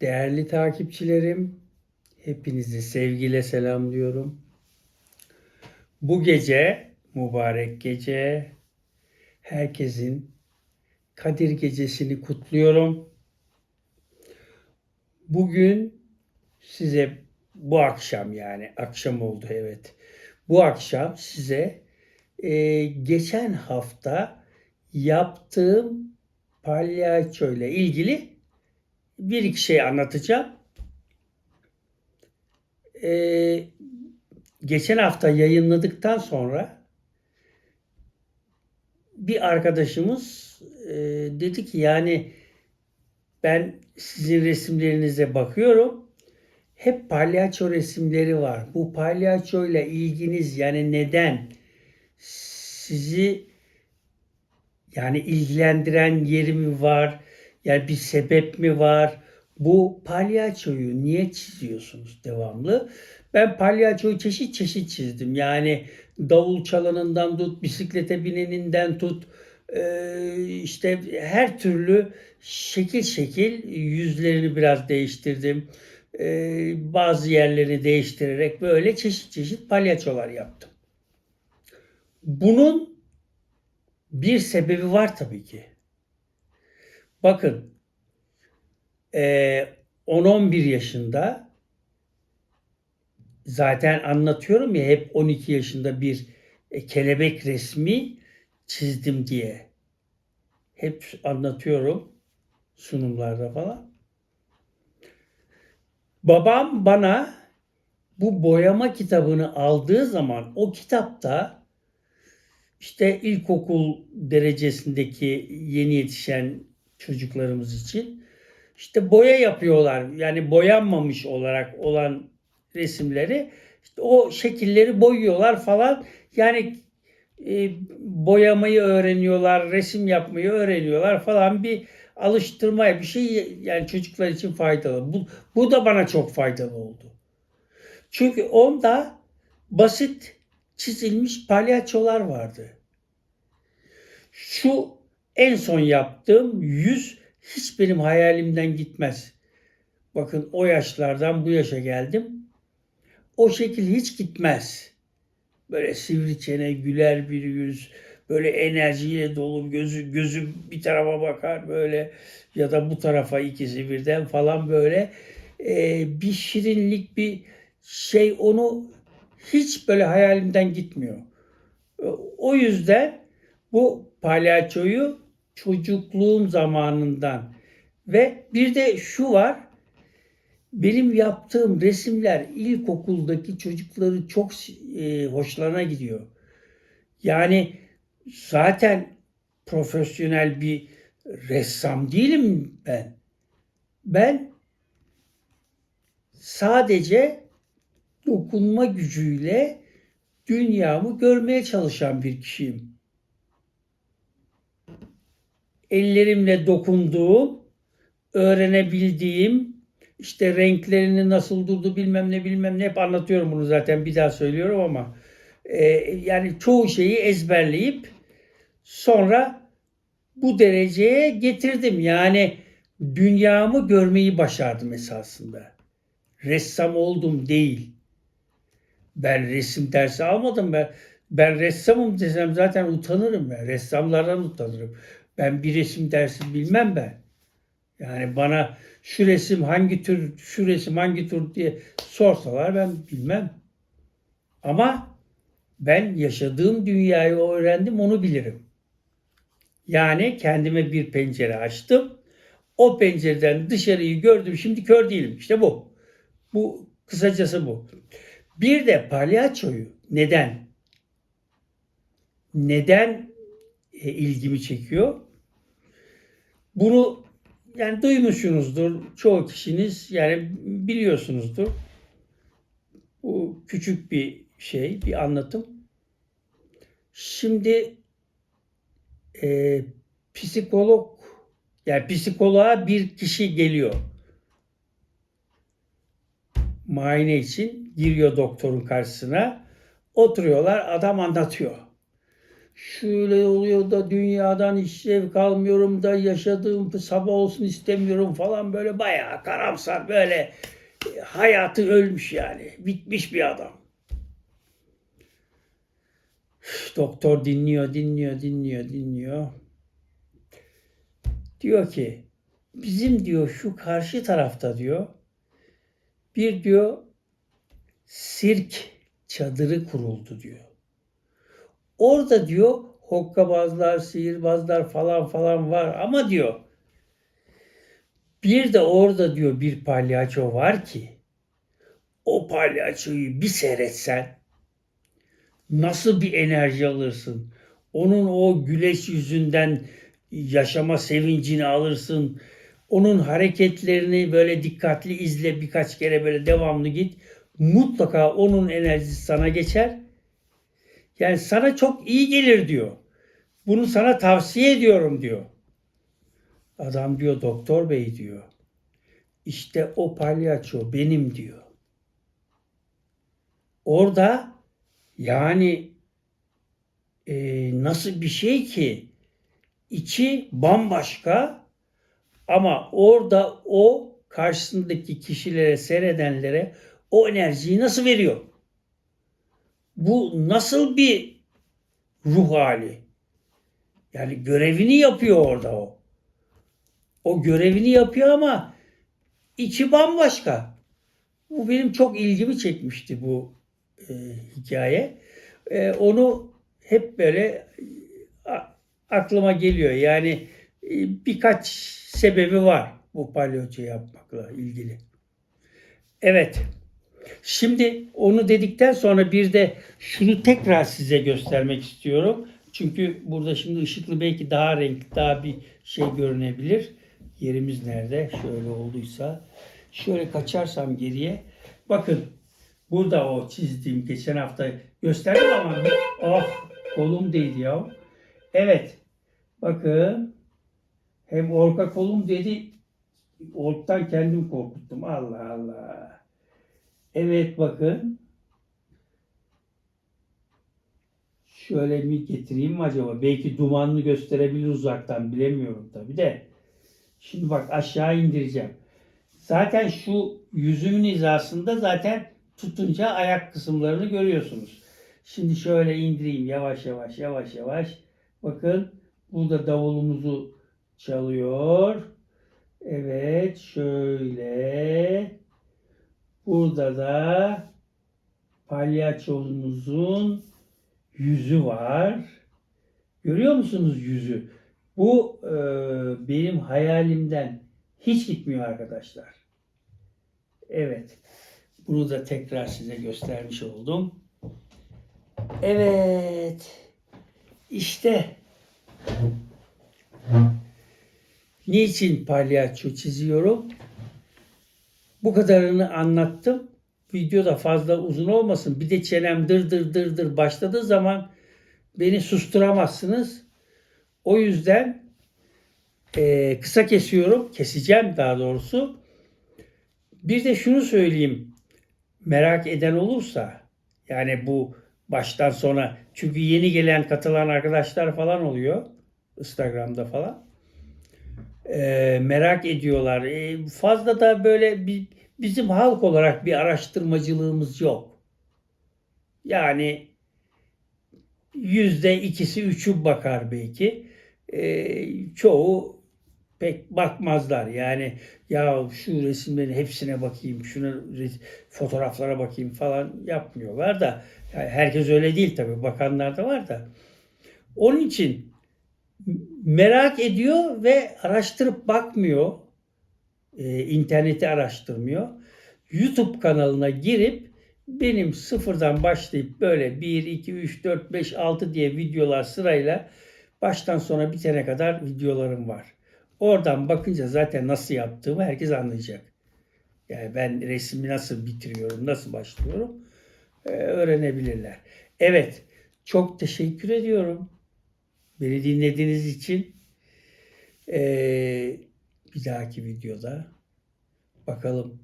Değerli takipçilerim, hepinizi sevgiyle selamlıyorum. Bu gece, mübarek gece, herkesin Kadir Gecesi'ni kutluyorum. Bugün size bu akşam yani akşam oldu evet. Bu akşam size e, geçen hafta yaptığım palyaço ile ilgili bir iki şey anlatacağım. Ee, geçen hafta yayınladıktan sonra bir arkadaşımız e, dedi ki yani ben sizin resimlerinize bakıyorum. Hep palyaço resimleri var. Bu palyaço ile ilginiz yani neden sizi yani ilgilendiren yeri mi var? Yani bir sebep mi var? Bu palyaçoyu niye çiziyorsunuz devamlı? Ben palyaçoyu çeşit çeşit çizdim. Yani davul çalanından tut, bisiklete bineninden tut, e, işte her türlü şekil şekil yüzlerini biraz değiştirdim. E, bazı yerlerini değiştirerek böyle çeşit çeşit palyaçolar yaptım. Bunun bir sebebi var tabii ki. Bakın e, 10-11 yaşında zaten anlatıyorum ya hep 12 yaşında bir e, kelebek resmi çizdim diye. Hep anlatıyorum sunumlarda falan. Babam bana bu boyama kitabını aldığı zaman o kitapta işte ilkokul derecesindeki yeni yetişen çocuklarımız için işte boya yapıyorlar. Yani boyanmamış olarak olan resimleri işte o şekilleri boyuyorlar falan. Yani e, boyamayı öğreniyorlar, resim yapmayı öğreniyorlar falan bir alıştırmaya bir şey yani çocuklar için faydalı. Bu, bu da bana çok faydalı oldu. Çünkü onda basit çizilmiş palyaçolar vardı. Şu en son yaptığım yüz hiç benim hayalimden gitmez. Bakın o yaşlardan bu yaşa geldim. O şekil hiç gitmez. Böyle sivri çene, güler bir yüz, böyle enerjiyle dolu gözü gözü bir tarafa bakar böyle ya da bu tarafa ikisi birden falan böyle e, bir şirinlik bir şey onu hiç böyle hayalimden gitmiyor. O yüzden bu palyaçoyu çocukluğum zamanından ve bir de şu var benim yaptığım resimler ilkokuldaki çocukları çok e, hoşlarına gidiyor. Yani zaten profesyonel bir ressam değilim ben. Ben sadece dokunma gücüyle dünyamı görmeye çalışan bir kişiyim. Ellerimle dokunduğum, öğrenebildiğim, işte renklerini nasıl durdu bilmem ne bilmem ne hep anlatıyorum bunu zaten bir daha söylüyorum ama e, yani çoğu şeyi ezberleyip sonra bu dereceye getirdim. Yani dünyamı görmeyi başardım esasında. Ressam oldum değil. Ben resim dersi almadım ben. Ben ressamım desem zaten utanırım ben. Ressamlardan utanırım. Ben bir resim dersi bilmem ben. Yani bana şu resim hangi tür, şu resim hangi tür diye sorsalar ben bilmem. Ama ben yaşadığım dünyayı öğrendim onu bilirim. Yani kendime bir pencere açtım. O pencereden dışarıyı gördüm. Şimdi kör değilim. İşte bu. Bu kısacası bu. Bir de palyaçoyu neden? Neden e, ilgimi çekiyor? Bunu yani duymuşsunuzdur. Çoğu kişiniz yani biliyorsunuzdur. Bu küçük bir şey, bir anlatım. Şimdi e, psikolog yani psikoloğa bir kişi geliyor. Muayene için giriyor doktorun karşısına. Oturuyorlar, adam anlatıyor. Şöyle oluyor da dünyadan hiç zevk almıyorum da yaşadığım sabah olsun istemiyorum falan böyle bayağı karamsar böyle e, hayatı ölmüş yani. Bitmiş bir adam. Doktor dinliyor, dinliyor, dinliyor, dinliyor. Diyor ki bizim diyor şu karşı tarafta diyor bir diyor sirk çadırı kuruldu diyor. Orada diyor hokkabazlar, sihirbazlar falan falan var ama diyor bir de orada diyor bir palyaço var ki o palyaçoyu bir seyretsen nasıl bir enerji alırsın? Onun o güleş yüzünden yaşama sevincini alırsın. Onun hareketlerini böyle dikkatli izle birkaç kere böyle devamlı git. Mutlaka onun enerjisi sana geçer. Yani sana çok iyi gelir diyor. Bunu sana tavsiye ediyorum diyor. Adam diyor doktor bey diyor. İşte o palyaço benim diyor. Orada yani e, nasıl bir şey ki içi bambaşka ama orada o karşısındaki kişilere seyredenlere o enerjiyi nasıl veriyor? Bu nasıl bir ruh hali? Yani görevini yapıyor orada o. O görevini yapıyor ama içi bambaşka. Bu benim çok ilgimi çekmişti bu e, hikaye. E, onu hep böyle a, aklıma geliyor. Yani e, birkaç sebebi var bu palyaço yapmakla ilgili. Evet. Şimdi onu dedikten sonra bir de şunu tekrar size göstermek istiyorum. Çünkü burada şimdi ışıklı belki daha renkli, daha bir şey görünebilir. Yerimiz nerede? Şöyle olduysa. Şöyle kaçarsam geriye. Bakın burada o çizdiğim geçen hafta gösterdim ama ah kolum değdi ya. Evet. Bakın hem orka kolum dedi. Orktan kendim korkuttum. Allah Allah. Evet bakın. Şöyle mi getireyim mi acaba? Belki dumanını gösterebilir uzaktan. Bilemiyorum tabi de. Şimdi bak aşağı indireceğim. Zaten şu yüzümün hizasında zaten tutunca ayak kısımlarını görüyorsunuz. Şimdi şöyle indireyim yavaş yavaş yavaş yavaş. Bakın burada davulumuzu çalıyor. Evet şöyle. Burada da palyaçomuzun yüzü var. Görüyor musunuz yüzü? Bu e, benim hayalimden hiç gitmiyor arkadaşlar. Evet. Bunu da tekrar size göstermiş oldum. Evet. İşte niçin palyaço çiziyorum? Bu kadarını anlattım. Video da fazla uzun olmasın. Bir de çenem dır dır dır dır başladığı zaman beni susturamazsınız. O yüzden e, kısa kesiyorum. Keseceğim daha doğrusu. Bir de şunu söyleyeyim. Merak eden olursa yani bu baştan sona çünkü yeni gelen katılan arkadaşlar falan oluyor. Instagram'da falan. E, merak ediyorlar. E, fazla da böyle bir, bizim halk olarak bir araştırmacılığımız yok. Yani yüzde ikisi üçü bakar belki. E, çoğu pek bakmazlar. Yani ya şu resimlerin hepsine bakayım, şuna fotoğraflara bakayım falan yapmıyorlar da yani herkes öyle değil tabii. Bakanlar da var da. Onun için merak ediyor ve araştırıp bakmıyor. Ee, interneti araştırmıyor. YouTube kanalına girip benim sıfırdan başlayıp böyle 1, 2, 3, 4, 5, 6 diye videolar sırayla baştan sona bitene kadar videolarım var. Oradan bakınca zaten nasıl yaptığımı herkes anlayacak. Yani ben resmi nasıl bitiriyorum, nasıl başlıyorum ee, öğrenebilirler. Evet, çok teşekkür ediyorum. Beni dinlediğiniz için ee, bir dahaki videoda bakalım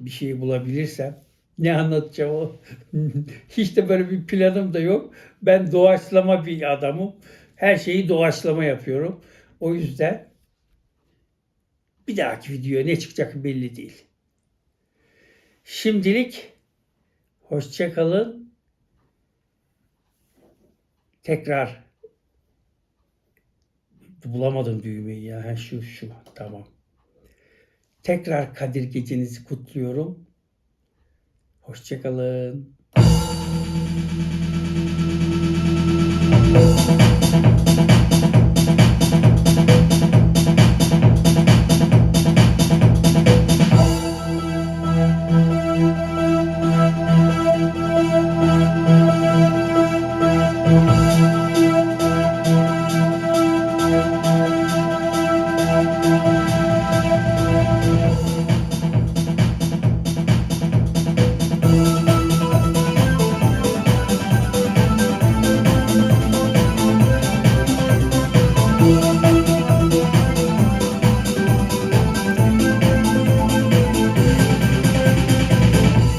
bir şey bulabilirsem ne anlatacağım o. Hiç de böyle bir planım da yok. Ben doğaçlama bir adamım. Her şeyi doğaçlama yapıyorum. O yüzden bir dahaki videoya ne çıkacak belli değil. Şimdilik hoşça kalın. Tekrar bulamadım düğmeyi ya. Ha, şu şu tamam. Tekrar Kadir gecenizi kutluyorum. Hoşça kalın.